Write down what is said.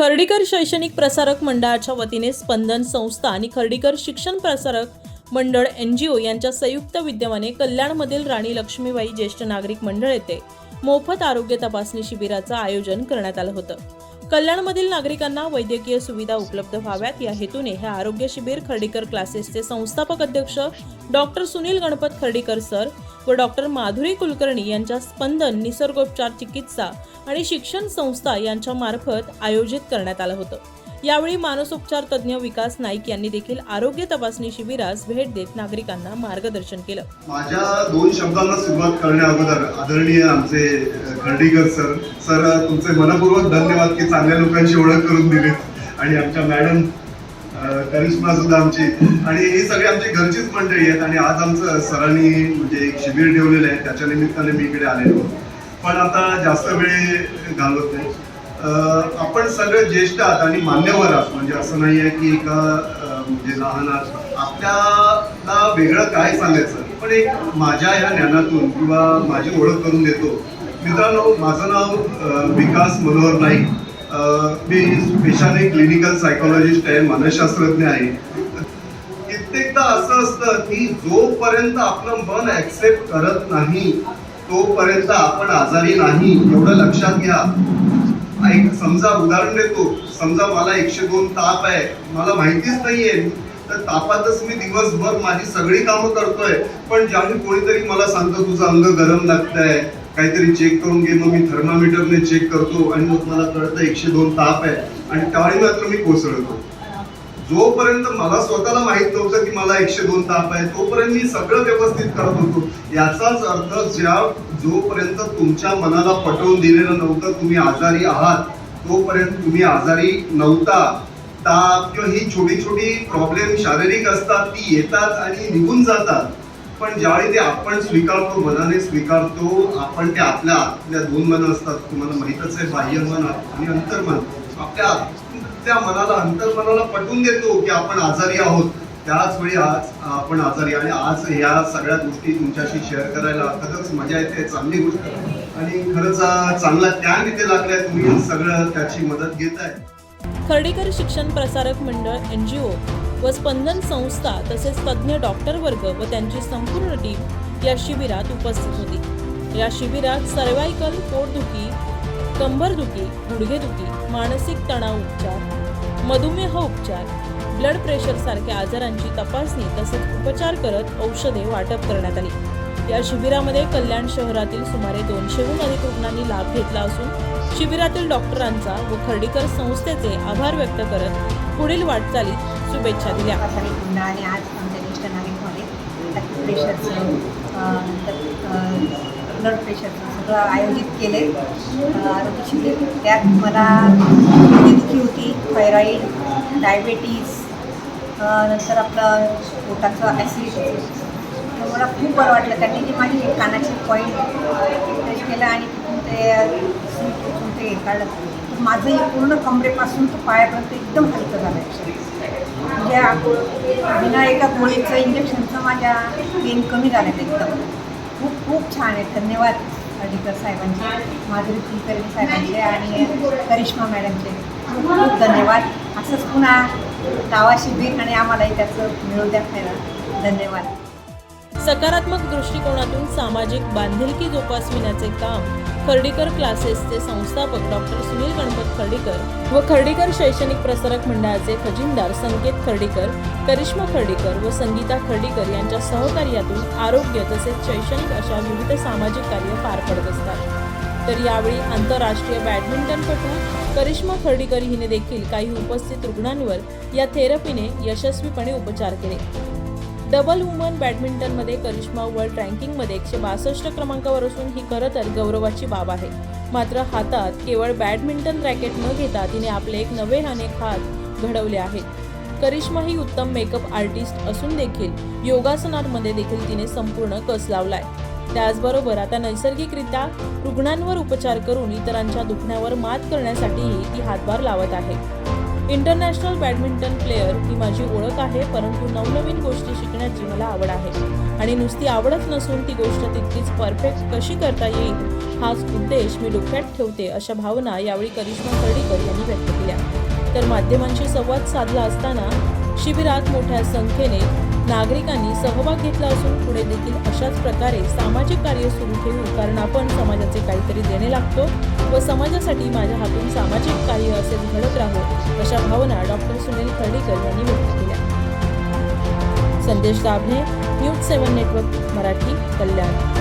खर्डीकर शैक्षणिक प्रसारक मंडळाच्या वतीने स्पंदन संस्था आणि खर्डीकर शिक्षण प्रसारक मंडळ एन जी ओ यांच्या संयुक्त विद्यमाने कल्याणमधील राणी लक्ष्मीबाई ज्येष्ठ नागरिक मंडळ येथे मोफत आरोग्य तपासणी शिबिराचं आयोजन करण्यात आलं होतं. कल्याणमधील नागरिकांना वैद्यकीय सुविधा उपलब्ध व्हाव्यात. या हेतूने हे आरोग्य शिबिर खर्डीकर क्लासेसचे संस्थापक अध्यक्ष डॉक्टर सुनील गणपत खर्डीकर सर व डॉक्टर माधुरी कुलकर्णी यांच्या स्पंदन निसर्गोपचार चिकित्सा आणि शिक्षण संस्था यांच्या मार्फत आयोजित करण्यात आलं होतं. यावेळी मानसोपचार तज्ज्ञ विकास नाईक यांनी देखील आरोग्य तपासणी शिबिरास भेट देत नागरिकांना मार्गदर्शन केलं. माझ्या दोन शब्दांना सुरुवात करण्या अगोदर आदरणीय आमचे खर्डीकर सर सर तुमचे मनपूर्वक धन्यवाद की चांगल्या लोकांची ओळख करून दिलीत आणि आमच्या मॅडम करिश्मा सुद्धा आमची. आणि ही सगळी आमची घरचीच मंडळी आहेत आणि आज आमचं सरांनी म्हणजे एक शिबिर ठेवलेलं आहे. त्याच्या निमित्ताने मी इकडे आलेलो. पण आता जास्त वेळ घालवत नाही. आपण सगळे ज्येष्ठ आहात आणि मान्यवर आहात. म्हणजे असं नाही आहे की एका म्हणजे लहान आहात. आपल्याला वेगळं काय सांगायचं? पण एक माझ्या ह्या ज्ञानातून किंवा माझी ओळख करून देतो. मित्रांनो माझं नाव विकास मनोहर नाईक. मी पेशाने क्लिनिकल सायकोलॉजिस्ट आहे मानसशास्त्रज्ञ आहे. कित्येकदा असं असतं की जोपर्यंत आपलं मन ऍक्सेप्ट करत नाही तोपर्यंत आपण आजारी नाही एवढं लक्षात घ्या. ऐक समजा उदाहरण देतो. समजा मला एकशे दोन ताप आहे. मला माहितीच नाहीये. तर तापातच मी दिवसभर माझी सगळी कामं करतोय. पण ज्यावेळी कोणीतरी मला सांगतं तुझं अंग गरम लागतंय. काहीतरी चेक करून घे. मग मी थर्मामीटरने चेक करतो आणि मग मला कळतं एकशे दोन ताप आहे. आणि त्यावेळी मात्र मी कोसळतो. जोपर्यंत मला स्वतःला माहीत नव्हतं की मला एकशे दोन ताप आहे तोपर्यंत मी सगळं व्यवस्थित करत होतो. याचाच अर्थ ज्या जोपर्यंत तुमच्या मनाला पटवून दिलेलं नव्हतं तुम्ही आजारी आहात तोपर्यंत तुम्ही आजारी नव्हता. ताप किंवा ही छोटी छोटी प्रॉब्लेम शारीरिक असतात ती येतात आणि निघून जातात. पण ज्यावेळी ते आपण स्वीकारतो मनाने स्वीकारतो आपण ते आपल्या आतल्या दोन मन असतात तुम्हाला माहीतच आहे बाह्य मन आणि अंतर्मन आपल्या त्या मनाला अंतर्मनाला पटवून देतो की आपण आजारी आहोत. त्याच वेळी आज आपण आजारी आणि आज ह्या सगळ्या गोष्टी तुमच्याशी शेअर करायला खरंच मजा येते चांगली गोष्ट. आणि खरंच चांगला त्याग इथे लागलाय तुम्ही सगळं त्याची मदत घेत आहे खर्डीकर शिक्षण प्रसारक मंडळ एन जी ओ व स्पंदन संस्था तसेच तज्ज्ञ डॉक्टर वर्ग व त्यांची संपूर्ण टीम या शिबिरात उपस्थित होती. या शिबिरात सर्वायकल पोटदुखी कंबरदुखी गुडघेदुखी मानसिक तणाव उपचार मधुमेह उपचार ब्लड प्रेशर सारख्या आजारांची तपासणी तसेच उपचार करत औषधे वाटप करण्यात आली. या शिबिरामध्ये कल्याण शहरातील सुमारे दोनशेहून अधिक रुग्णांनी लाभ घेतला असून शिबिरातील डॉक्टरांचा व खर्डीकर संस्थेचे आभार व्यक्त करत पुढील वाटचालीत शुभेच्छा दिल्या. प्रसारित आज आमच्या ज्येष्ठ नागरिकमध्ये. प्रेशरचं ब्लड प्रेशरचं आयोजित केले. आरोग्य शिबिर त्यात मला दुखी होती थायरॉईड डायबेटीस नंतर आपलं पोटाचं ॲसिडिटी. तर मला खूप बरं वाटलं. त्यांनी जी माझी कानाची पॉईंट टच केलं आणि ते तिथून ते काढलं. तर माझं पूर्ण कमरेपासून तो पायापर्यंत एकदम हलकं झालं म्हणजे बिना एका गोळीचं इंजेक्शनचं माझ्या पेन कमी झालं एकदम. खूप खूप छान आहेत. धन्यवाद. अधिकर साहेबांचे माधुरी कुलकर्णी साहेबांचे आणि करिश्मा मॅडमचे. खूप खूप धन्यवाद. असंच पुन्हा लावा शिबिर आणि आम्हालाही त्याचं मिळू द्या धन्यवाद. सकारात्मक दृष्टिकोनातून सामाजिक बांधिलकी जोपासविण्याचे काम खर्डीकर क्लासेसचे संस्थापक डॉक्टर सुनील गणपत खर्डीकर व खर्डीकर शैक्षणिक प्रसारक मंडळाचे खजिनदार संकेत खर्डीकर करिश्मा खर्डीकर व संगीता खर्डीकर यांच्या सहकार्यातून आरोग्य तसेच शैक्षणिक अशा विविध सामाजिक कार्य पार पडत असतात. तर यावेळी आंतरराष्ट्रीय बॅडमिंटनपटू करिश्मा खर्डीकर हिने देखील काही उपस्थित रुग्णांवर या थेरपीने यशस्वीपणे उपचार केले. डबल वुमन बॅडमिंटनमध्ये करिश्मा वर्ल्ड रँकिंगमध्ये एकशे बासष्ट क्रमांकावर असून ही खरं तर गौरवाची बाब आहे. मात्र हातात केवळ बॅडमिंटन रॅकेट न घेता तिने आपले एक नवे अनेक हात घडवले आहेत. करिश्मा ही उत्तम मेकअप आर्टिस्ट असून देखील योगासनांमध्ये देखील तिने संपूर्ण कस लावलाय. त्याचबरोबर आता नैसर्गिकरित्या रुग्णांवर उपचार करून इतरांच्या दुखण्यावर मात करण्यासाठीही ती हातभार लावत आहे. इंटरनॅशनल बॅडमिंटन प्लेअर ही माझी ओळख आहे परंतु नवनवीन गोष्टी शिकण्याची मला आवड आहे. आणि नुसती आवडच नसून ती गोष्ट तितकीच परफेक्ट कशी करता येईल हाच उद्देश मी डोक्यात ठेवते अशा भावना यावेळी करिश्मा कर्डीकर यांनी व्यक्त केल्या. तर माध्यमांशी संवाद साधला असताना शिबिरात मोठ्या संख्येने नागरिकांनी सहभाग घेतला असून पुढे देखील अशाच प्रकारे सामाजिक कार्य सुरू ठेवू कारण आपण समाजाचे काहीतरी देणे लागतो व समाजासाठी माझ्या हातून सामाजिक कार्य असेच घडत राहो अशा भावना डॉक्टर सुनील खर्डीकर यांनी व्यक्त केल्या. Sandesh Dabhane news seven network Marathi Kalyan.